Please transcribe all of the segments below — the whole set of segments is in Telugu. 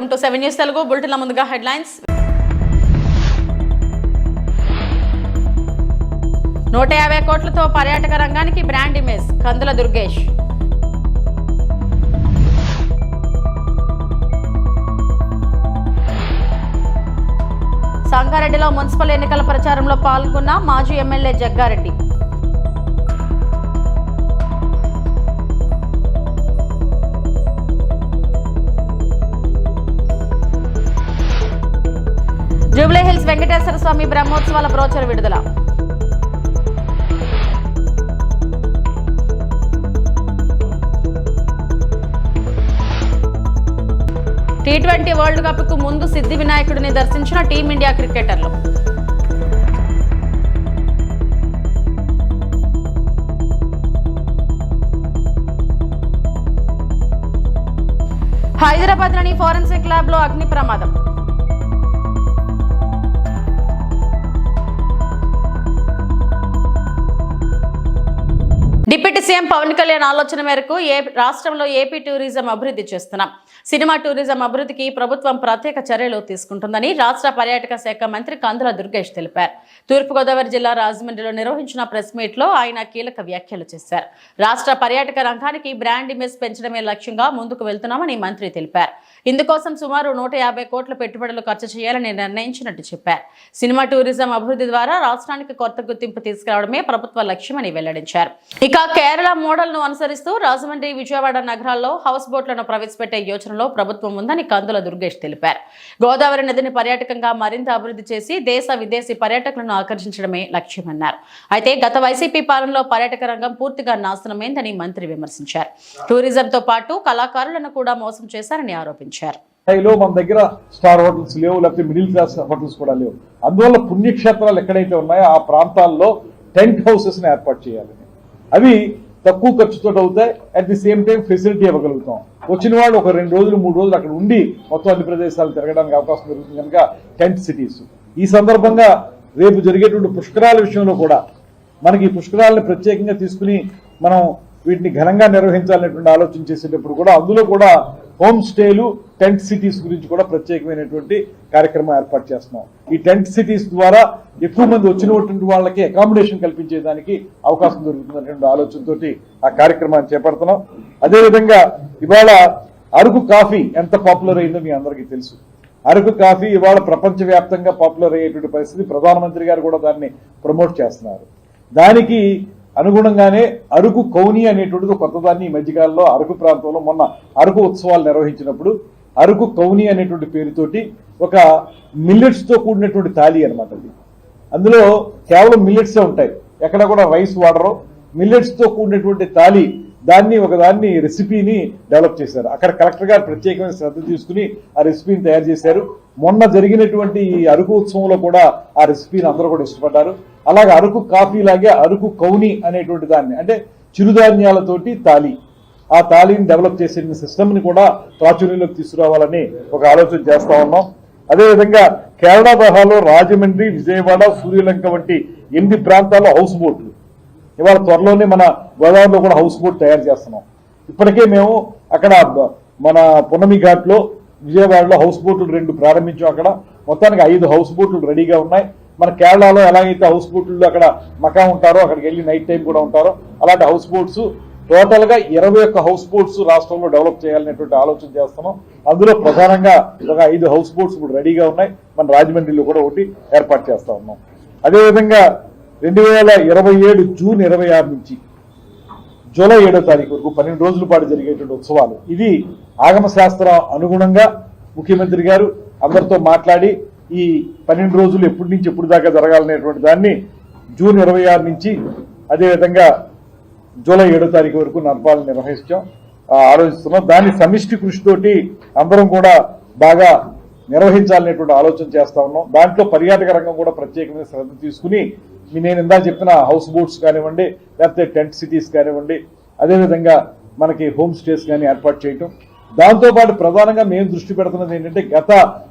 Welcome to seven news Telugu బులెటిన్ల ముందుగా హెడ్లైన్స్. నూట యాభై కోట్లతో పర్యాటక రంగానికి బ్రాండ్ ఇమేజ్ కందుల దుర్గేష్. సంగారెడ్డిలో మున్సిపల్ ఎన్నికల ప్రచారంలో పాల్గొన్న మాజీ MLA Jaggareddy. Jubilee Hills Venkateswara Swamy బ్రహ్మోత్సవాల బ్రోచర్ విడుదల. టీ ట్వంటీ వరల్డ్ కప్కు ముందు సిద్ధి వినాయకుడిని దర్శించిన టీమిండియా క్రికెటర్లు. హైదరాబాద్లోని ఫోరెన్సిక్ ల్యాబ్లో అగ్ని ప్రమాదం. డిప్యూటీ సీఎం పవన్ కళ్యాణ్ ఆలోచన మేరకు ఏ రాష్ట్రంలో ఏపీ టూరిజం అభివృద్ధి చేస్తున్నాం? సినిమా టూరిజం అభివృద్ధికి ప్రభుత్వం ప్రత్యేక చర్యలు తీసుకుంటుందని రాష్ట్ర పర్యాటక శాఖ మంత్రి కందుల దుర్గేష్ తెలిపారు. తూర్పుగోదావరి జిల్లా రాజమండ్రిలో నిర్వహించిన ప్రెస్ మీట్లో ఆయన కీలక వ్యాఖ్యలు చేశారు. రాష్ట్ర పర్యాటక రంగానికి బ్రాండ్ ఇమేజ్ పెంచడమే లక్ష్యంగా ముందుకు వెళ్తున్నామని మంత్రి తెలిపారు. ఇందుకోసం సుమారు నూట యాభై కోట్ల పెట్టుబడులు ఖర్చు చేయాలని నిర్ణయించినట్టు చెప్పారు. సినిమా టూరిజం అభివృద్ధి ద్వారా రాష్ట్రానికి కొత్త గుర్తింపు తీసుకురావడమే ప్రభుత్వ లక్ష్యమని వెల్లడించారు. ఇక కేరళ మోడల్ను అనుసరిస్తూ రాజమండ్రి విజయవాడ నగరాల్లో హౌస్ బోట్లను ప్రవేశపెట్టే యోచనలో ప్రభుత్వం ఉందని కందుల దుర్గేష్ తెలిపారు. గోదావరి నదిని పర్యాటకంగా మరింత అభివృద్ధి చేసి దేశ విదేశీ పర్యాటకులను ఆకర్షించడమే లక్ష్యమన్నారు. అయితే గత వైసీపీ పాలనలో పర్యాటక రంగం పూర్తిగా నాశనమైందని మంత్రి విమర్శించారు. టూరిజంతో పాటు కళాకారులను కూడా మోసం చేశారని ఆరోపించారు. స్థాయిలో మన దగ్గర స్టార్ హోటల్స్ లేవు లేకపోతే మిడిల్ క్లాస్ హోటల్స్ కూడా లేవు. అందువల్ల పుణ్యక్షేత్రాలు ఎక్కడైతే ఉన్నాయో ఆ ప్రాంతాల్లో టెంట్ హౌసెస్ ఏర్పాటు చేయాలని అవి తక్కువ ఖర్చుతో అవుతాయి. At the same time facility ఇవ్వగలుగుతాం. వచ్చిన వాళ్ళు ఒక రెండు రోజులు మూడు రోజులు అక్కడ ఉండి మొత్తం అన్ని ప్రదేశాలు తిరగడానికి అవకాశం దొరుకుతుంది కనుక టెంట్ సిటీస్ ఈ సందర్భంగా రేపు జరిగేటువంటి పుష్కరాల విషయంలో కూడా మనకి ఈ పుష్కరాలను ప్రత్యేకంగా తీసుకుని మనం వీటిని ఘనంగా నిర్వహించాలనేటువంటి ఆలోచన చేసేటప్పుడు కూడా అందులో కూడా హోమ్ స్టేలు టెంట్ సిటీస్ గురించి కూడా ప్రత్యేకమైనటువంటి కార్యక్రమం ఏర్పాటు చేస్తున్నాం. ఈ టెంట్ సిటీస్ ద్వారా ఎక్కువ మంది వచ్చినటువంటి వాళ్ళకి అకామిడేషన్ కల్పించేదానికి అవకాశం దొరుకుతున్నటువంటి ఆలోచనతోటి ఆ కార్యక్రమాన్ని చేపడుతున్నాం. అదేవిధంగా ఇవాళ అరకు కాఫీ ఎంత పాపులర్ అయిందో మీ అందరికీ తెలుసు. అరకు కాఫీ ఇవాళ ప్రపంచవ్యాప్తంగా పాపులర్ అయ్యేటువంటి పరిస్థితి ప్రధానమంత్రి గారు కూడా దాన్ని ప్రమోట్ చేస్తున్నారు. దానికి అనుగుణంగానే అరకు కౌని అనేటువంటిది కొత్తదాన్ని ఈ మధ్యకాలంలో అరకు ప్రాంతంలో మొన్న అరకు ఉత్సవాలు నిర్వహించినప్పుడు అరకు కౌని అనేటువంటి పేరుతోటి ఒక మిల్లెట్స్తో కూడినటువంటి తాళి అనమాట అది. అందులో కేవలం మిల్లెట్సే ఉంటాయి. ఎక్కడ కూడా రైస్ వాడరు. మిల్లెట్స్తో కూడినటువంటి తాళి దాన్ని ఒకదాన్ని రెసిపీని డెవలప్ చేశారు. అక్కడ కలెక్టర్ గారు ప్రత్యేకమైన శ్రద్ధ తీసుకుని ఆ రెసిపీని తయారు చేశారు. మొన్న జరిగినటువంటి ఈ అరకు ఉత్సవంలో కూడా ఆ రెసిపీని అందరూ కూడా ఇష్టపడ్డారు. అలాగే అరకు కాఫీ లాగే అరకు కౌని అనేటువంటి దాన్ని అంటే చిరుధాన్యాలతోటి తాళి ఆ తాళిని డెవలప్ చేసే సిస్టమ్ని కూడా ప్రాచుర్యంలోకి తీసుకురావాలని ఒక ఆలోచన చేస్తా ఉన్నాం. అదేవిధంగా కేరళ తరహాలో రాజమండ్రి విజయవాడ సూర్యలంక వంటి ఎనిమిది ప్రాంతాల్లో హౌస్ బోట్లు ఇవాళ త్వరలోనే మన గోదావరిలో కూడా హౌస్ బోట్ తయారు చేస్తున్నాం. ఇప్పటికే మేము అక్కడ మన పున్నమి ఘాట్లో విజయవాడలో హౌస్ బోట్లు రెండు ప్రారంభించాం అక్కడ. మొత్తానికి ఐదు హౌస్ బోట్లు రెడీగా ఉన్నాయి. మన కేరళలో ఎలాగైతే హౌస్ బోట్లు అక్కడ మకా ఉంటారో అక్కడికి వెళ్ళి నైట్ టైం కూడా ఉంటారో అలాంటి హౌస్ బోట్స్ టోటల్గా ఇరవై ఒక్క హౌస్ బోట్స్ రాష్ట్రంలో డెవలప్ చేయాలనేటువంటి ఆలోచన చేస్తున్నాం. అందులో ప్రధానంగా ఒక ఐదు హౌస్ బోట్స్ ఇప్పుడు రెడీగా ఉన్నాయి. మన రాజమండ్రిలో కూడా ఒకటి ఏర్పాటు చేస్తా ఉన్నాం. అదేవిధంగా రెండు వేల ఇరవై ఏడు జూన్ ఇరవై ఆరు నుంచి జూలై ఏడో తారీఖు వరకు పన్నెండు రోజుల పాటు జరిగేటువంటి ఉత్సవాలు. ఇది ఆగమ శాస్త్రం అనుగుణంగా ముఖ్యమంత్రి గారు అందరితో మాట్లాడి ఈ పన్నెండు రోజులు ఎప్పటి నుంచి ఎప్పుడు దాకా జరగాలనేటువంటి దాన్ని జూన్ ఇరవై ఆరు నుంచి అదేవిధంగా జూలై ఏడో తారీఖు వరకు నడపాలని నిర్వహించాం ఆలోచిస్తున్నాం. దాని సమిష్టి కృషితోటి అందరం కూడా బాగా నిర్వహించాలనేటువంటి ఆలోచన చేస్తా ఉన్నాం. దాంట్లో పర్యాటక రంగం కూడా ప్రత్యేకమైన శ్రద్ధ తీసుకుని నేను ఇందా చెప్పిన హౌస్ బోట్స్ కానివ్వండి లేకపోతే టెంట్ సిటీస్ కానివ్వండి అదేవిధంగా మనకి హోమ్ స్టేస్ కానీ ఏర్పాటు చేయటం. దాంతోపాటు ప్రధానంగా మేము దృష్టి పెడుతున్నది ఏంటంటే గత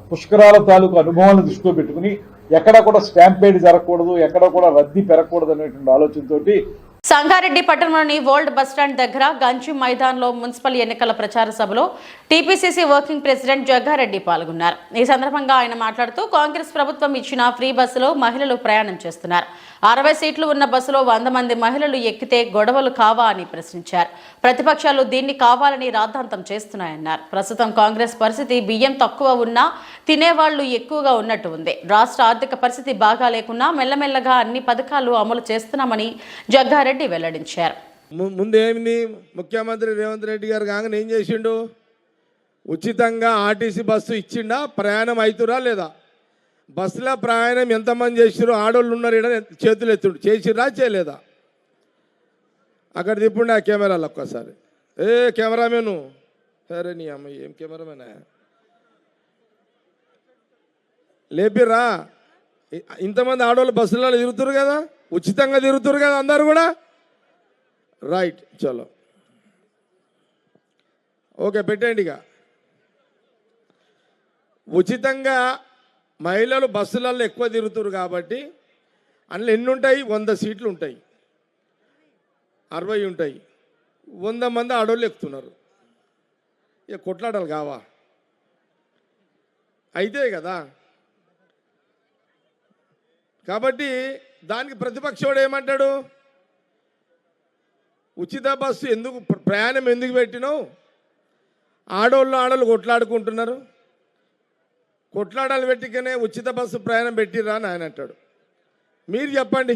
పుష్కరాల తాలూకు అనుభవాలను దృష్టిలో పెట్టుకుని ఎక్కడ కూడా స్టాంపేడ్ జరగకూడదు ఎక్కడ కూడా రద్దీ పెరగకూడదు అనేటువంటి ఆలోచనతోటి సంగారెడ్డి పట్టణంలోని ఓల్డ్ బస్టాండ్ దగ్గర గంజి మైదాన్లో మున్సిపల్ ఎన్నికల ప్రచార సభలో టీపీసీసీ వర్కింగ్ ప్రెసిడెంట్ జగ్గారెడ్డి పాల్గొన్నారు. ఈ సందర్భంగా ఆయన మాట్లాడుతూ కాంగ్రెస్ ప్రభుత్వం ఇచ్చిన ఫ్రీ బస్సులో మహిళలు ప్రయాణం చేస్తున్నారు. అరవై సీట్లు ఉన్న బస్సులో వంద మంది మహిళలు ఎక్కితే గొడవలు కావా అని ప్రశ్నించారు. ప్రతిపక్షాలు దీన్ని కావాలని రాద్ధాంతం చేస్తున్నాయన్నారు. ప్రస్తుతం కాంగ్రెస్ పరిస్థితి బియ్యం తక్కువ ఉన్నా తినేవాళ్ళు ఎక్కువగా ఉన్నట్టు ఉంది. రాష్ట్ర ఆర్థిక పరిస్థితి బాగా లేకున్నా మెల్లమెల్లగా అన్ని పథకాలు అమలు చేస్తున్నామని జగ్గారెడ్డి వెల్లడించారు. ము- ముందేమింది ముఖ్యమంత్రి రేవంత్ రెడ్డి గారు కాగానే ఏం చేసిండు? ఉచితంగా ఆర్టీసీ బస్సు ఇచ్చిండా? ప్రయాణం అవుతురా లేదా? బస్సులో ప్రయాణం ఎంతమంది చేసిరు ఆడోళ్ళు ఉన్నారు ఈడ చేతులు ఎత్తుడు. చేసిర్రా చేయలేదా? అక్కడ తిప్పండి ఆ కెమెరాలు ఒక్కసారి. ఏ కెమెరామెను? సరే నీ అమ్మ ఏం కెమెరామెనా? లేపిర్రా. ఇంతమంది ఆడవాళ్ళు బస్సులలో తిరుగుతురు కదా? ఉచితంగా తిరుగుతురు కదా అందరు కూడా? రైట్ చలో. ఓకే పెట్టండి ఇక. ఉచితంగా మహిళలు బస్సులలో ఎక్కువ తిరుగుతారు కాబట్టి అందులో ఎన్ని ఉంటాయి వంద సీట్లు ఉంటాయి. అరవై ఉంటాయి. వంద మంది ఆడోళ్ళు ఎక్కుతున్నారు. ఇక కొట్లాడాలి కావా? అయితే కదా. కాబట్టి దానికి ప్రతిపక్షోడు ఏమంటాడు? ఉచిత బస్సు ఎందుకు ప్రయాణం ఎందుకు పెట్టినావు? ఆడోళ్ళు ఆడోళ్ళు కొట్లాడుకుంటున్నారు. కొట్లాడాలి పెట్టికనే ఉచిత బస్సు ప్రయాణం పెట్టిరా అని ఆయన అంటాడు. మీరు చెప్పండి.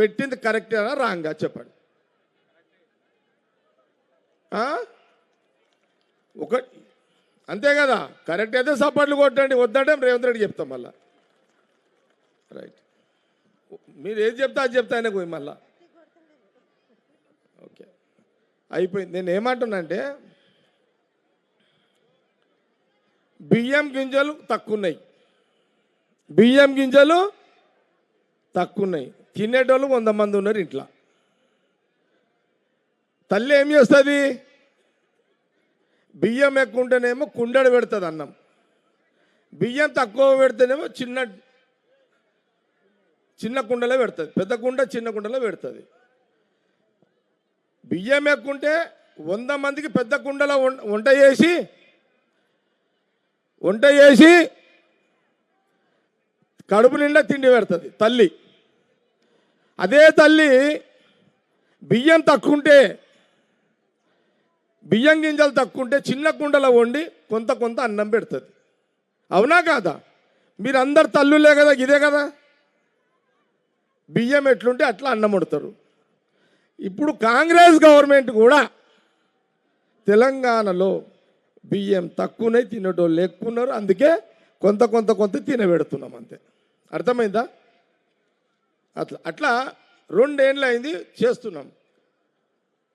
పెట్టింది కరెక్టేనా రాంగా చెప్పండి. ఒక అంతే కదా? కరెక్ట్ అయితే సపోర్ట్లు కొట్టండి. వద్దంటే రేవంత్ రెడ్డి చెప్తాం మళ్ళా. రైట్ మీరు ఏది చెప్తా అది చెప్తా ఆయనకు పోయి మళ్ళా. ఓకే అయిపోయింది. నేను ఏమంటున్నానంటే బియ్యం గింజలు తక్కువన్నాయి. బియ్యం గింజలు తక్కువన్నాయి. తినేటోళ్ళు వంద మంది ఉన్నారు ఇంట్లో. తల్లి ఏం చేస్తుంది? బియ్యం ఎక్కువ ఉంటేనేమో కుండడు పెడుతుంది అన్నం. బియ్యం తక్కువ పెడితేనేమో చిన్న చిన్న కుండలో పెడుతుంది. పెద్ద కుండ చిన్న కుండలో పెడుతుంది. బియ్యం ఎక్కుంటే వంద మందికి పెద్ద కుండలో వం- వంట చేసి వంట చేసి కడుపు నిండా తిండి పెడుతుంది తల్లి. అదే తల్లి బియ్యం తక్కువంటే బియ్యం గింజలు తక్కువంటే చిన్న కుండలో వండి కొంత కొంత అన్నం పెడుతుంది. అవునా కాదా? మీరు అందరు తల్లులే కదా ఇదే కదా? బియ్యం ఎట్లుంటే అట్లా అన్నం వండుతారు. ఇప్పుడు కాంగ్రెస్ గవర్నమెంట్ కూడా తెలంగాణలో బియ్యం తక్కువనే తినేటోళ్ళు ఎక్కువన్నారు అందుకే కొంత కొంత కొంత తినబెడుతున్నాం అంతే. అర్థమైందా? అట్లా అట్లా రెండేళ్ళు అయింది చేస్తున్నాం.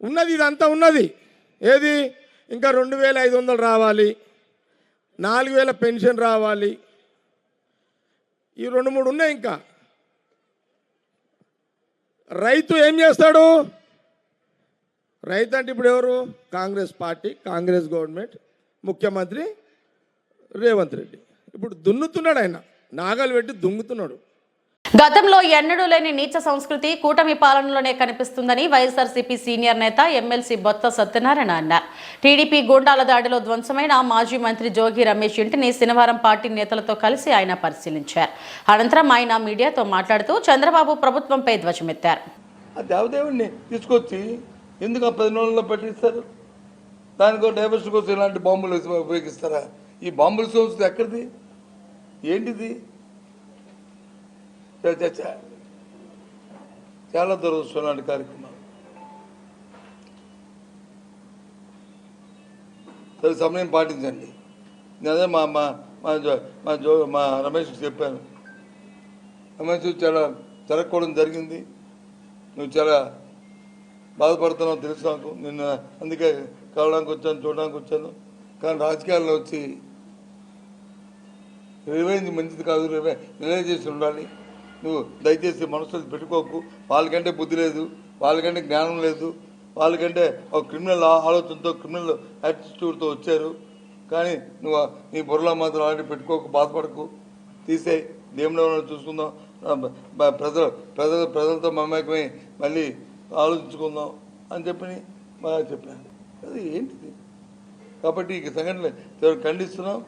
ఉన్నది ఇదంతా ఉన్నది. ఏది? ఇంకా రెండు వేల ఐదు వందలు రావాలి. నాలుగు వేల పెన్షన్ రావాలి. ఈ రెండు మూడు ఉన్నాయి ఇంకా. రైతు ఏం చేస్తాడు? రైతు అంటే ఇప్పుడు ఎవరు? Congress party Congress government. ముఖ్యమంత్రి రేవంత్ రెడ్డి. ఇప్పుడు దున్నుతున్నాడు ఆయన. నాగలు పెట్టి దుంగుతున్నాడు. గతంలో ఎన్నడూ లేని నీచ సంస్కృతి కూటమి పాలనలోనే కనిపిస్తుందని వైఎస్ఆర్సీపీ సీనియర్ నేత ఎమ్మెల్సీ బొత్త సత్యనారాయణ అన్నారు. టీడీపీ గూండాల దాడిలో ధ్వంసమైన మాజీ మంత్రి జోగి రమేష్ ఇంటిని శనివారం పార్టీ నేతలతో కలిసి ఆయన పరిశీలించారు. అనంతరం ఆయన మీడియాతో మాట్లాడుతూ చంద్రబాబు ప్రభుత్వంపై ధ్వజమెత్తారు. తీసుకొచ్చి ఎందుకు పది రోజుల్లో పెట్టిస్తారు? దానికో డైవర్షన్ కోసం ఇలాంటి బాంబులు ఉపయోగిస్తారా? ఈ బాంబుల సంస్థ ఎక్కడిది? ఏంటిది? చ, చ, చాలా దురదృష్టం లాంటి కార్యక్రమాలు సరే సమయం పాటించండి. నేను అదే మా మా మా జో మా జో మా రమేష్ చెప్పాను. రమేష్ చాలా జరగకూడదు జరిగింది. నువ్వు చాలా బాధపడుతున్నావు తెలుసు నాకు. నిన్న అందుకే కలవడానికి వచ్చాను చూడడానికి వచ్చాను కానీ రాజకీయాల్లో వచ్చి రివెంజ్ మంచిది కాదు రివె చేసి ఉండాలి. నువ్వు దయచేసి మనసులో పెట్టుకోకు. వాళ్ళకంటే బుద్ధి లేదు వాళ్ళకంటే జ్ఞానం లేదు వాళ్ళకంటే ఒక క్రిమినల్ ఆలోచనతో క్రిమినల్ యాటిట్యూడ్తో వచ్చారు. కానీ నువ్వు నీ బుర్రలో మాత్రం అలాంటి పెట్టుకోకు బాధపడకు. తీసేయి. దేవుడు చూసుకుందాం. ప్రజలు ప్రజలు ప్రజలతో మమేకమై మళ్ళీ ఆలోచించుకుందాం అని చెప్పి బాగా చెప్పాను అది ఏంటిది? కాబట్టి ఈ సంఘటన ఖండిస్తున్నాం.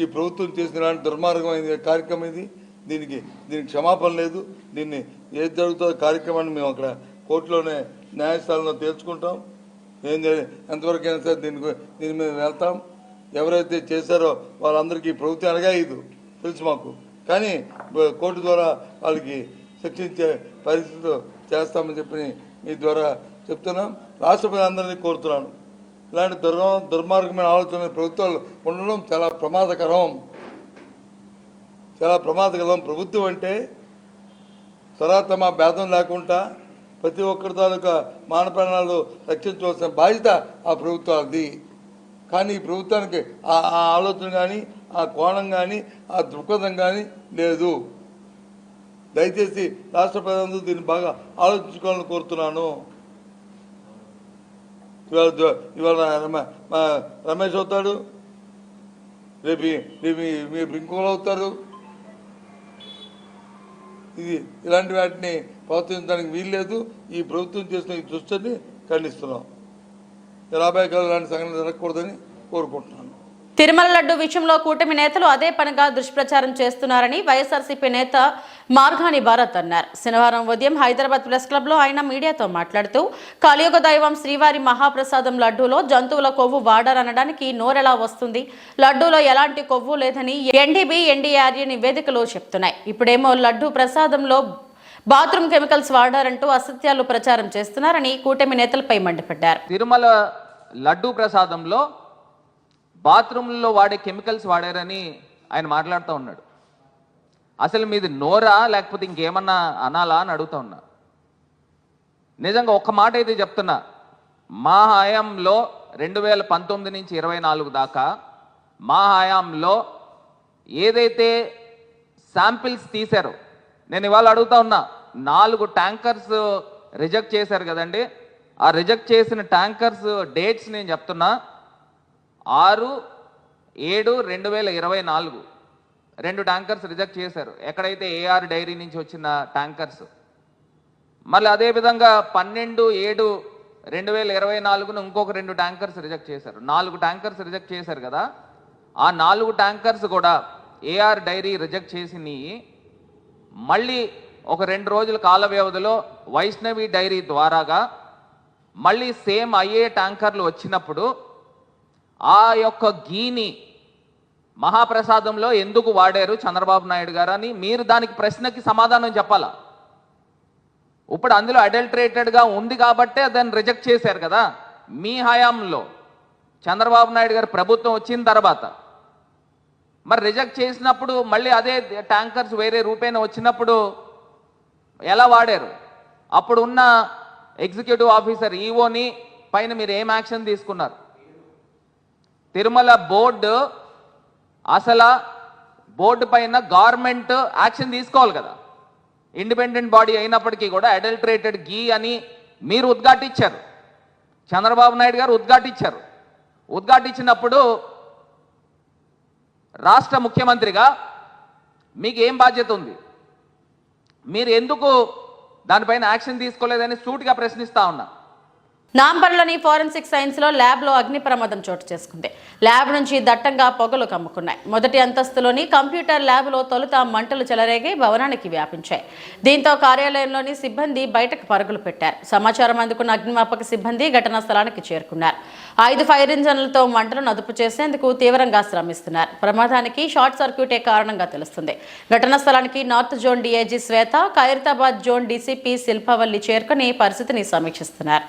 ఈ ప్రభుత్వం చేసిన ఇలాంటి దుర్మార్గమైన కార్యక్రమం ఇది. దీనికి దీనికి క్షమాపణ లేదు. దీన్ని ఏది జరుగుతుందో కార్యక్రమాన్ని మేము అక్కడ కోర్టులోనే న్యాయస్థానంలో తేల్చుకుంటాం. ఏం ఎంతవరకు అయినా సరే దీని దీని మీద వెళ్తాం. ఎవరైతే చేశారో వాళ్ళందరికీ ప్రభుత్వం అనగా తెలుసు మాకు. కానీ కోర్టు ద్వారా వాళ్ళకి శిక్షించే పరిస్థితులు చేస్తామని చెప్పి మీ ద్వారా చెప్తున్నాం. రాష్ట్రపతి అందరినీ కోరుతున్నాను. ఇలాంటి దుర్ దుర్మార్గమైన ఆలోచన ప్రభుత్వాలు ఉండడం చాలా ప్రమాదకరం. చాలా ప్రమాదకరం. ప్రభుత్వం అంటే సరాతమ భేదం లేకుండా ప్రతి ఒక్కరి తాలూకా మాన ప్రాణాలు రక్షించవలసిన బాధ్యత ఆ ప్రభుత్వాలది. కానీ ఈ ప్రభుత్వానికి ఆ ఆ ఆలోచన కానీ ఆ కోణం కానీ ఆ దృక్పథం కానీ లేదు. దయచేసి రాష్ట్ర ప్రజలందరూ దీన్ని బాగా ఆలోచించుకోవాలని కోరుతున్నాను. ఇవాళ ఇవాళ మా రమేష్ అవుతాడు. రేపు రేపు మీ మీరు అవుతారు. ఇది ఇలాంటి వాటిని ప్రోత్సహించడానికి వీల్లేదు. ఈ ప్రభుత్వం చేసిన ఈ దుస్తుని ఖండిస్తున్నాం. రాబోయే కాలం ఇలాంటి సంఘటన జరగకూడదని కోరుకుంటున్నాం. తిరుమల లడ్డు విషయంలో కూటమి నేతలు అదే పనిగా దుష్ప్రచారం చేస్తున్నారని వైఎస్ఆర్సీపీ నేత మార్గాని భారత్ అన్నారు. శనివారం ఉదయం హైదరాబాద్ ప్రెస్ క్లబ్లో ఆయన మీడియాతో మాట్లాడుతూ కలియుగ దైవం శ్రీవారి మహాప్రసాదం లడ్డూలో జంతువుల కొవ్వు వాడారనడానికి నోరెలా వస్తుంది? లడ్డూలో ఎలాంటి కొవ్వు లేదని ఎన్డీబీ ఎన్డీఆర్ఏ నివేదికలు చెప్తున్నాయి. ఇప్పుడేమో లడ్డూ ప్రసాదంలో బాత్రూమ్ కెమికల్స్ వాడారంటూ అసత్యాలు ప్రచారం చేస్తున్నారని కూటమి నేతలపై మండిపడ్డారు. తిరుమల లడ్డూ ప్రసాదంలో బాత్రూంలో వాడే కెమికల్స్ వాడారని ఆయన మాట్లాడుతూ ఉన్నాడు. అసలు మీది నోరా లేకపోతే ఇంకేమన్నా అనాలా అని అడుగుతా ఉన్నా. నిజంగా ఒక్క మాట అయితే చెప్తున్నా. మా హయాంలో రెండు వేల పంతొమ్మిది నుంచి ఇరవై నాలుగు దాకా మా హయాంలో ఏదైతే శాంపిల్స్ తీశారో నేను ఇవాళ అడుగుతా ఉన్నా నాలుగు ట్యాంకర్స్ రిజెక్ట్ చేశారు కదండి. ఆ రిజెక్ట్ చేసిన ట్యాంకర్స్ డేట్స్ నేను చెప్తున్నా. ఆరు ఏడు రెండు వేల ఇరవై నాలుగు. రెండు ట్యాంకర్స్ రిజెక్ట్ చేశారు. ఎక్కడైతే ఏఆర్ డైరీ నుంచి వచ్చిన ట్యాంకర్స్. మళ్ళీ అదేవిధంగా పన్నెండు ఏడు రెండు వేల ఇరవై నాలుగును ఇంకొక రెండు ట్యాంకర్స్ రిజెక్ట్ చేశారు. నాలుగు ట్యాంకర్స్ రిజెక్ట్ చేశారు కదా. ఆ నాలుగు ట్యాంకర్స్ కూడా ఏఆర్ డైరీ రిజెక్ట్ చేసినవి మళ్ళీ ఒక రెండు రోజుల కాల వ్యవధిలో వైష్ణవి డైరీ ద్వారాగా మళ్ళీ సేమ్ అయ్యే ట్యాంకర్లు వచ్చినప్పుడు ఆ యొక్క గీని మహాప్రసాదంలో ఎందుకు వాడారు చంద్రబాబు నాయుడు గారు అని మీరు దానికి ప్రశ్నకి సమాధానం చెప్పాలా? ఇప్పుడు అందులో అడల్టరేటెడ్గా ఉంది కాబట్టే దాన్ని రిజెక్ట్ చేశారు కదా. మీ హయాంలో చంద్రబాబు నాయుడు గారు ప్రభుత్వం వచ్చిన తర్వాత మరి రిజెక్ట్ చేసినప్పుడు మళ్ళీ అదే ట్యాంకర్స్ వేరే రూపేణ వచ్చినప్పుడు ఎలా వాడారు? అప్పుడు ఉన్న ఎగ్జిక్యూటివ్ ఆఫీసర్ ఈఓని పైన మీరు ఏం యాక్షన్ తీసుకున్నారు? తిరుమల బోర్డు అసలు బోర్డు పైన గవర్నమెంట్ యాక్షన్ తీసుకోవాలి కదా. ఇండిపెండెంట్ బాడీ అయినప్పటికీ కూడా అడల్టరేటెడ్ గీ అని మీరు ఉద్ఘాటించారు. చంద్రబాబు నాయుడు గారు ఉద్ఘాటించారు. ఉద్ఘాటించినప్పుడు రాష్ట్ర ముఖ్యమంత్రిగా మీకు ఏం బాధ్యత ఉంది? మీరు ఎందుకు దానిపైన యాక్షన్ తీసుకోలేదని సూటిగా ప్రశ్నిస్తా ఉన్నా. నాంపల్లిలోని ఫోరెన్సిక్ సైన్స్లో ల్యాబ్లో అగ్ని ప్రమాదం చోటు చేసుకుంది. ల్యాబ్ నుంచి దట్టంగా పొగలు కమ్ముకున్నాయి. మొదటి అంతస్తులోని కంప్యూటర్ ల్యాబ్లో తొలుత మంటలు చెలరేగి భవనానికి వ్యాపించాయి. దీంతో కార్యాలయంలోని సిబ్బంది బయటకు పరుగులు పెట్టారు. సమాచారం అందుకున్న అగ్నిమాపక సిబ్బంది ఘటనా స్థలానికి చేరుకున్నారు. ఐదు ఫైర్ ఇంజన్లతో మంటలను అదుపు చేసేందుకు తీవ్రంగా శ్రమిస్తున్నారు. ప్రమాదానికి షార్ట్ సర్క్యూటే కారణంగా తెలుస్తుంది. ఘటనా స్థలానికి north zone DIG Swetha Khairatabad zone DCP Shilpavalli చేరుకుని పరిస్థితిని సమీక్షిస్తున్నారు.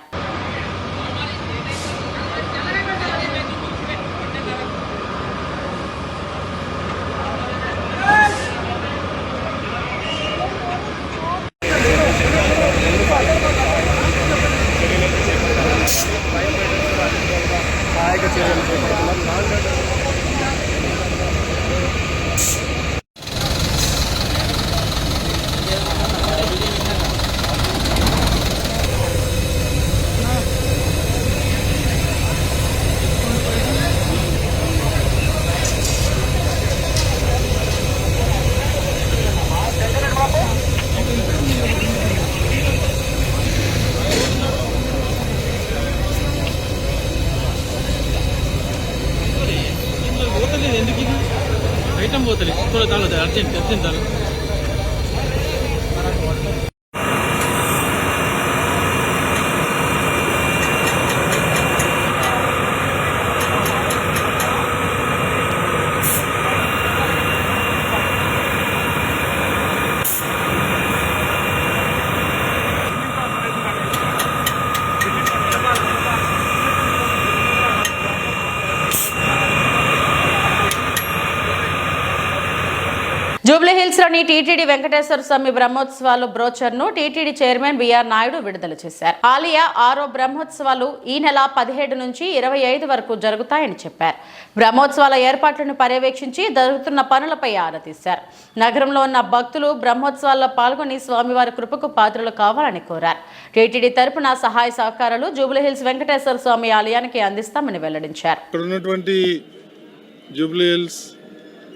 జూబ్లీహిల్స్లోని టీటీడీ వెంకటేశ్వర స్వామి బ్రహ్మోత్సవాలు బ్రోచర్ను టీటీడీ చైర్మన్ బిఆర్ నాయుడు విడుదల చేశారు. ఆలియా ఆరో బ్రహ్మోత్సవాలు ఈ నెల పదిహేడు నుంచి ఇరవై ఐదు వరకు జరుగుతాయని చెప్పారు. బ్రహ్మోత్సవాల ఏర్పాట్లను పర్యవేక్షించి జరుగుతున్న పనులపై ఆరా తీశారు. నగరంలో ఉన్న భక్తులు బ్రహ్మోత్సవాల్లో పాల్గొని స్వామివారి కృపకు పాత్రలు కావాలని కోరారు. టీటీడీ తరపున సహాయ సహకారాలు జూబ్లీహిల్స్ వెంకటేశ్వర స్వామి ఆలయానికి అందిస్తామని వెల్లడించారు. ఇక్కడ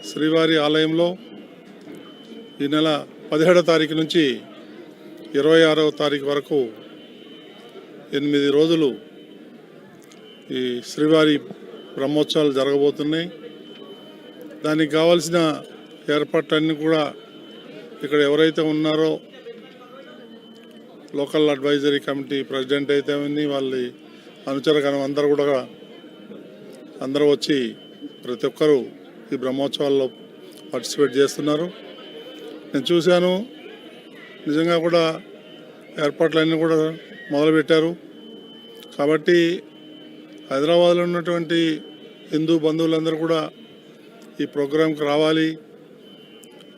శ్రీవారి ఆలయంలో ఈ నెల పదిహేడో తారీఖు నుంచి ఇరవై ఆరవ తారీఖు వరకు ఎనిమిది రోజులు ఈ శ్రీవారి బ్రహ్మోత్సవాలు జరగబోతున్నాయి. దానికి కావాల్సిన ఏర్పాట్లన్నీ కూడా ఇక్కడ ఎవరైతే ఉన్నారో లోకల్ అడ్వైజరీ కమిటీ ప్రెసిడెంట్ అయితే ఉంది వాళ్ళ అనుచరగణం అందరూ కూడా అందరూ వచ్చి ప్రతి ఒక్కరూ ఈ బ్రహ్మోత్సవాల్లో పార్టిసిపేట్ చేస్తున్నారు. నేను చూశాను. నిజంగా కూడా ఏర్పాట్లన్నీ కూడా మొదలుపెట్టారు. కాబట్టి హైదరాబాద్లో ఉన్నటువంటి హిందూ బంధువులందరూ కూడా ఈ ప్రోగ్రాంకి రావాలి.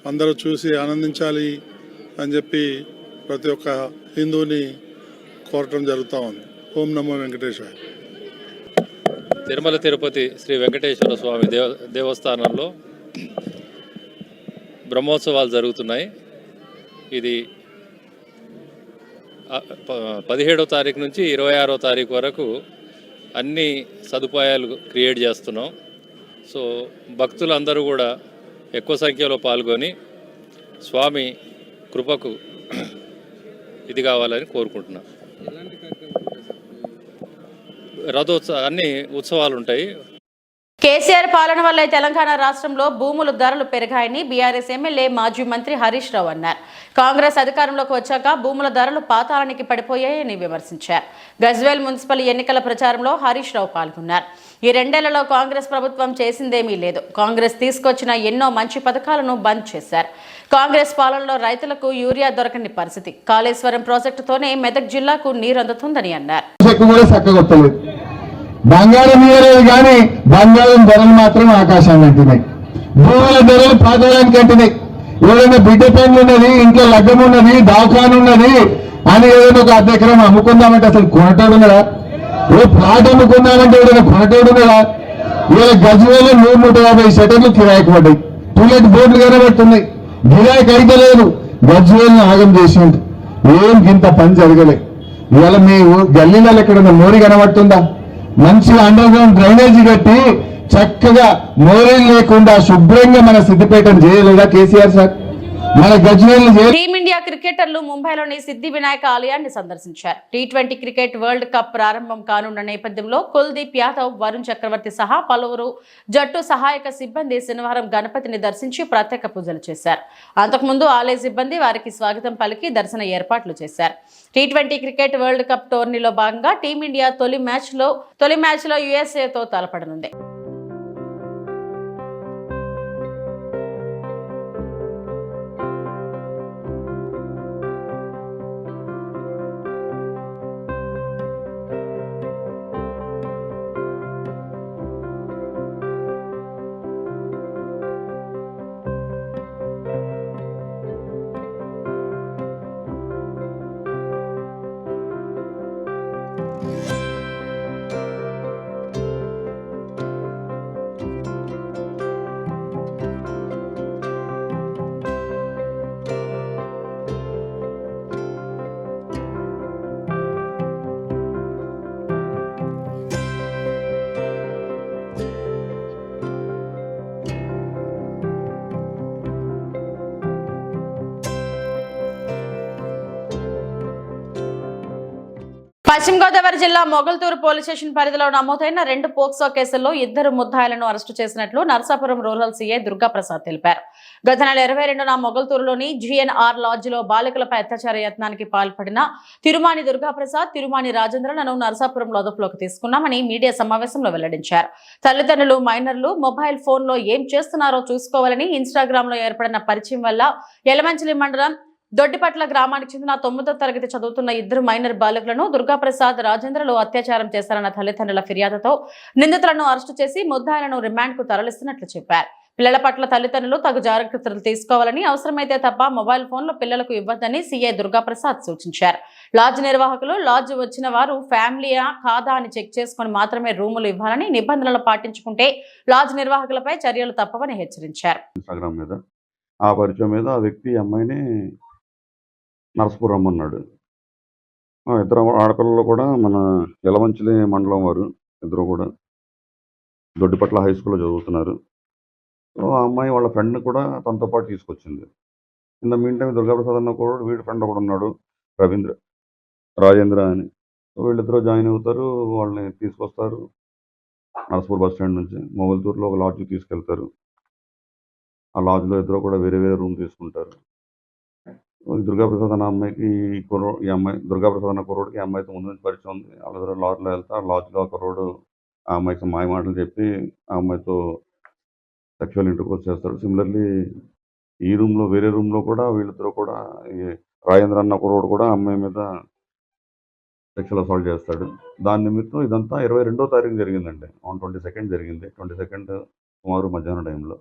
అందరూ చూసి ఆనందించాలి అని చెప్పి ప్రతి ఒక్క హిందువుని కోరటం జరుగుతూ ఉంది. ఓం నమో వెంకటేశ్వర తిరుమల తిరుపతి శ్రీ వెంకటేశ్వర స్వామి దేవ దేవస్థానంలో బ్రహ్మోత్సవాలు జరుగుతున్నాయి. ఇది పదిహేడో తారీఖు నుంచి ఇరవై ఆరో తారీఖు వరకు అన్ని సదుపాయాలు క్రియేట్ చేస్తున్నాం. సో భక్తులందరూ కూడా ఎక్కువ సంఖ్యలో పాల్గొని స్వామి కృపకు ఇది కావాలని కోరుకుంటున్నాం. రథోత్సవ అన్ని ఉత్సవాలు ఉంటాయి. కేసీఆర్ పాలన వల్లే తెలంగాణ రాష్ట్రంలో భూముల ధరలు పెరిగాయని బీఆర్ఎస్ ఎమ్మెల్యే మాజీ మంత్రి హరీష్ రావు అన్నారు. కాంగ్రెస్ అధికారంలోకి వచ్చాక భూముల ధరలు పాతాళానికి పడిపోయాయని విమర్శించారు. గజ్వేల్ మున్సిపల్ ఎన్నికల ప్రచారంలో హరీష్ రావు పాల్గొన్నారు. ఈ రెండేళ్ళలో కాంగ్రెస్ ప్రభుత్వం చేసిందేమీ లేదు. కాంగ్రెస్ తీసుకొచ్చిన ఎన్నో మంచి పథకాలను బంద్ చేశారు. కాంగ్రెస్ పాలనలో రైతులకు యూరియా దొరకని పరిస్థితి. కాళేశ్వరం ప్రాజెక్టుతోనే మెదక్ జిల్లాకు నీరు అందుతుందని అన్నారు బంగారం ఇవ్వలేదు కానీ బంగారం ధరలు మాత్రం ఆకాశాన్ని అంటున్నాయి భూముల ధరలు పాతాళానికి అంటున్నాయి ఏదైనా బిడ్డ పనులు ఉన్నది ఇంట్లో లగ్గం ఉన్నది దవాఖాన ఉన్నది అని ఏదైనా ఒక అర్ధ ఎకరం అమ్ముకుందామంటే అసలు కొనటోడు ఉన్నదా ఏ ప్లాట్ అమ్ముకుందామంటే ఏదైనా కొనటోడు ఉన్నదా ఇవాళ గజవేలో నూరు నూట యాభై షటర్లు కిరాయికి పడ్డాయి. టూలెట్ బోర్డులు కనబడుతున్నాయి. గిరాయికి అయితే లేదు. గజ్వేల్ని ఆగం చేసిండు. ఏం ఇంత పని జరగలే. ఇవాళ మీ ఊ- గల్లీలలో ఎక్కడన్నా మోరి కనబడుతుందా? మంచిగా అండర్ గ్రౌండ్ డ్రైనేజీ కట్టి చక్కగా మోరింగ్ లేకుండా శుభ్రంగా మన సిద్దిపేటను చేయలేదా కేసీఆర్ సార్? టీమిండియా క్రికెటర్లు ముంబైలోని సిద్ధి వినాయక ఆలయాన్ని సందర్శించారు. T twenty cricket world cup ప్రారంభం కానున్న నేపథ్యంలో కుల్దీప్ యాదవ్ వరుణ్ చక్రవర్తి సహా పలువురు జట్టు సహాయక సిబ్బంది శనివారం గణపతిని దర్శించి ప్రత్యేక పూజలు చేశారు. అంతకుముందు ఆలయ సిబ్బంది వారికి స్వాగతం పలికి దర్శన ఏర్పాట్లు చేశారు. T twenty cricket world cup టోర్నీలో భాగంగా టీమిండియా తొలి మ్యాచ్లో తొలి మ్యాచ్లో యుఎస్ఏతో తలపడనుంది. పశ్చిమ గోదావరి జిల్లా మొగల్తూరు పోలీస్ స్టేషన్ పరిధిలో నమోదైన రెండు పోక్సో కేసుల్లో ఇద్దరు ముద్దాయిలను అరెస్టు చేసినట్లు నర్సాపురం రూరల్ సీఏ దుర్గాప్రసాద్ తెలిపారు. గత నెల ఇరవై రెండున మొగల్తూరులోని జిఎన్ఆర్ లాడ్జ్లో బాలికలపై అత్యాచార యత్నానికి పాల్పడిన తిరుమాని దుర్గాప్రసాద్ తిరుమాని రాజేంద్రలను నర్సాపురంలో అదుపులోకి తీసుకున్నామని మీడియా సమావేశంలో వెల్లడించారు. తల్లిదండ్రులు మైనర్లు మొబైల్ ఫోన్లో ఏం చేస్తున్నారో చూసుకోవాలని ఇన్స్టాగ్రామ్లో ఏర్పడిన పరిచయం వల్ల యలమంచిలి మండలం దొడ్డిపట్ల గ్రామానికి చెందిన తొమ్మిదో తరగతి చదువుతున్న ఇద్దరు మైనర్ బాలికలను దుర్గాప్రసాద్ రాజేంద్రలు అత్యాచారం చేశారన్న తల్లిదండ్రుల ఫిర్యాదుతో నిందితులను అరెస్టు చేసి ముద్దాయిలను రిమాండ్కు తరలిస్తున్నట్లు చెప్పారు. పిల్లల పట్ల తల్లిదండ్రులు తగు జాగ్రత్తలు తీసుకోవాలని అవసరమైతే తప్ప మొబైల్ ఫోన్లు పిల్లలకు ఇవ్వద్దని సీఐ దుర్గాప్రసాద్ సూచించారు. లాడ్జ్ నిర్వాహకులు లాడ్జ్ వచ్చిన వారు ఫ్యామిలీయా కాదా అని చెక్ చేసుకుని మాత్రమే రూములు ఇవ్వాలని నిబంధనలు పాటించుకుంటే లాడ్జ్ నిర్వాహకులపై చర్యలు తప్పవని హెచ్చరించారు. ఇన్స్టాగ్రామ్ మీద ఆ పరిచయం మీద ఆ వ్యక్తి అమ్మాయిని నరసపూర్ రమ్మన్నాడు ఆ ఇద్దరు ఆడపిల్లలు కూడా మన యలమంచిలి మండలం వారు ఇద్దరు కూడా దొడ్డిపట్ల హై స్కూల్లో చదువుతున్నారు. సో ఆ అమ్మాయి వాళ్ళ ఫ్రెండ్ కూడా తనతో పాటు తీసుకొచ్చింది. ఇంత ద మీన్ టైం దుర్గాప్రసాద్ అన్న కూడా వీడి ఫ్రెండ్ ఒకడు ఉన్నాడు రవీంద్ర రాజేంద్ర అని. సో వీళ్ళిద్దరూ జాయిన్ అవుతారు వాళ్ళని తీసుకొస్తారు. నరసపూర్ బస్ స్టాండ్ నుంచి మొగల్తూరులో ఒక లాడ్జ్కి తీసుకెళ్తారు. ఆ లాడ్జ్లో ఇద్దరు కూడా వేరే వేరే రూమ్ తీసుకుంటారు. దుర్గాప్రసాద్ అన్న అమ్మాయికి కుర్రో ఈ అమ్మాయి దుర్గాప్రసాద్ అన్న కుర్రోడికి ఈ అమ్మాయితో ముందు నుంచి పరిచయం ఉంది. వాళ్ళ లాడ్జ్లో వెళ్తే ఆ లాడ్జ్లో కుర్రోడు ఆ అమ్మాయికి మాయ మాటలు చెప్పి ఆ అమ్మాయితో సెక్షువల్ ఇంటర్కోర్స్ చేస్తాడు. సిమిలర్లీ ఈ రూమ్లో వేరే రూమ్లో కూడా వీళ్ళిద్దరూ కూడా ఈ రాజేంద్ర అన్న కుర్రోడు కూడా అమ్మాయి మీద సెక్షువల్ అసాల్ట్ చేస్తాడు. దాని నిమిత్తం ఇదంతా ఇరవై రెండో తారీఖు జరిగిందండి. ఆన్ ట్వంటీ సెకండ్ జరిగింది. ట్వంటీ సెకండ్ సుమారు మధ్యాహ్నం టైంలో.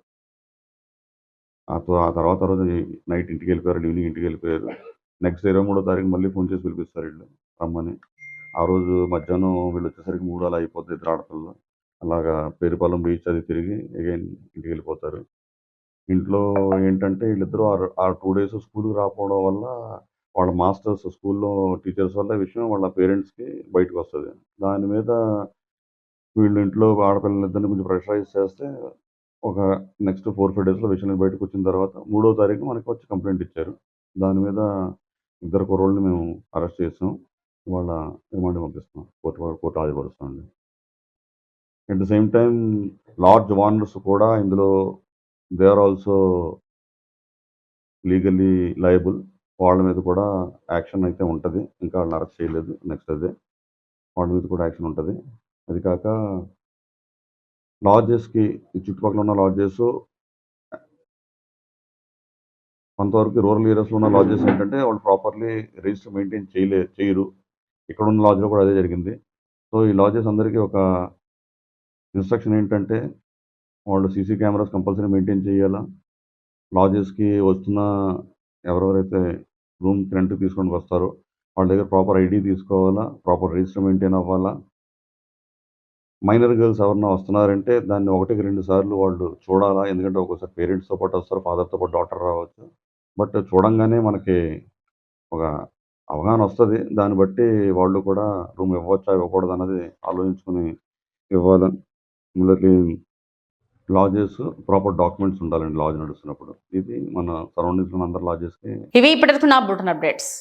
ఆ ఆ తర్వాత రోజు నైట్ ఇంటికి వెళ్ళిపోయారు ఈవినింగ్ ఇంటికి వెళ్ళిపోయారు. నెక్స్ట్ ఇరవై మూడో తారీఖు మళ్ళీ ఫోన్ చేసి పిలిపిస్తారు వీళ్ళు రమ్మని. ఆ రోజు మధ్యాహ్నం వీళ్ళు వచ్చేసరికి మూడు అలా అయిపోతుంది ఇద్దరు ఆడపిల్లలు. అలాగా పేరుపాలెం బీచ్ అది తిరిగి అగైన్ ఇంటికి వెళ్ళిపోతారు. ఇంట్లో ఏంటంటే వీళ్ళిద్దరూ ఆ- టూ డేస్ స్కూల్కి రాకపోవడం వల్ల వాళ్ళ మాస్టర్స్ స్కూల్లో టీచర్స్ వల్ల విషయం వాళ్ళ పేరెంట్స్కి బయటకు వస్తుంది. దాని మీద వీళ్ళు ఇంట్లో ఆడపిల్లలిద్దరిని కొంచెం ప్రెషరైజ్ చేస్తే ఒక నెక్స్ట్ ఫోర్ ఫైవ్ డేస్లో విషయం బయటకు వచ్చిన తర్వాత మూడో తారీఖు మనకి వచ్చి కంప్లైంట్ ఇచ్చారు. దాని మీద ఇద్దరు కుర్రోళ్ళని మేము అరెస్ట్ చేసాం. వాళ్ళ రిమాండ్ పంపిస్తాం కోర్టు వారు court హాజరుపరుస్తామండి at the same time lodge owners కూడా ఇందులో they are also legally liable వాళ్ళ మీద కూడా యాక్షన్ అయితే ఉంటుంది. ఇంకా వాళ్ళని అరెస్ట్ చేయలేదు. నెక్స్ట్ అదే. వాళ్ళ మీద కూడా యాక్షన్ ఉంటుంది. అది కాక లాడ్జెస్కి ఈ చుట్టుపక్కల ఉన్న లాడ్జెస్ కొంతవరకు రూరల్ ఏరియాస్లో ఉన్న లాడ్జెస్ ఏంటంటే వాళ్ళు ప్రాపర్లీ రిజిస్టర్ మెయింటైన్ చేయలే చేయరు. ఇక్కడ ఉన్న లాడ్జ్లో కూడా అదే జరిగింది. సో ఈ లాడ్జెస్ అందరికీ ఒక ఇన్స్ట్రక్షన్ ఏంటంటే వాళ్ళు సీసీ కెమెరాస్ కంపల్సరీ మెయింటైన్ చేయాలా? లాడ్జెస్కి వస్తున్న ఎవరెవరైతే రూమ్ రెంట్ తీసుకొని వస్తారో వాళ్ళ దగ్గర ప్రాపర్ ఐడి తీసుకోవాలా? ప్రాపర్ రిజిస్టర్ మెయింటైన్ అవ్వాలా? మైనర్ గర్ల్స్ ఎవరన్నా వస్తున్నారంటే దాన్ని ఒకటికి రెండు సార్లు వాళ్ళు చూడాలా? ఎందుకంటే ఒక్కోసారి పేరెంట్స్తో పాటు వస్తారు ఫాదర్తో పాటు డాక్టర్ రావచ్చు. బట్ చూడంగానే మనకి ఒక అవగాహన వస్తుంది. దాన్ని బట్టి వాళ్ళు కూడా రూమ్ ఇవ్వచ్చా ఇవ్వకూడదు అన్నది ఆలోచించుకుని ఇవ్వాలి మిమ్మల్ని లాడ్జెస్ ప్రాపర్ డాక్యుమెంట్స్ ఉండాలండి లాజ్ నడుస్తున్నప్పుడు. ఇది మన సరౌండింగ్స్ అందరు లాజెస్కి ఇవి ఇప్పటివరకు నా బుటన్ అప్డేట్స్.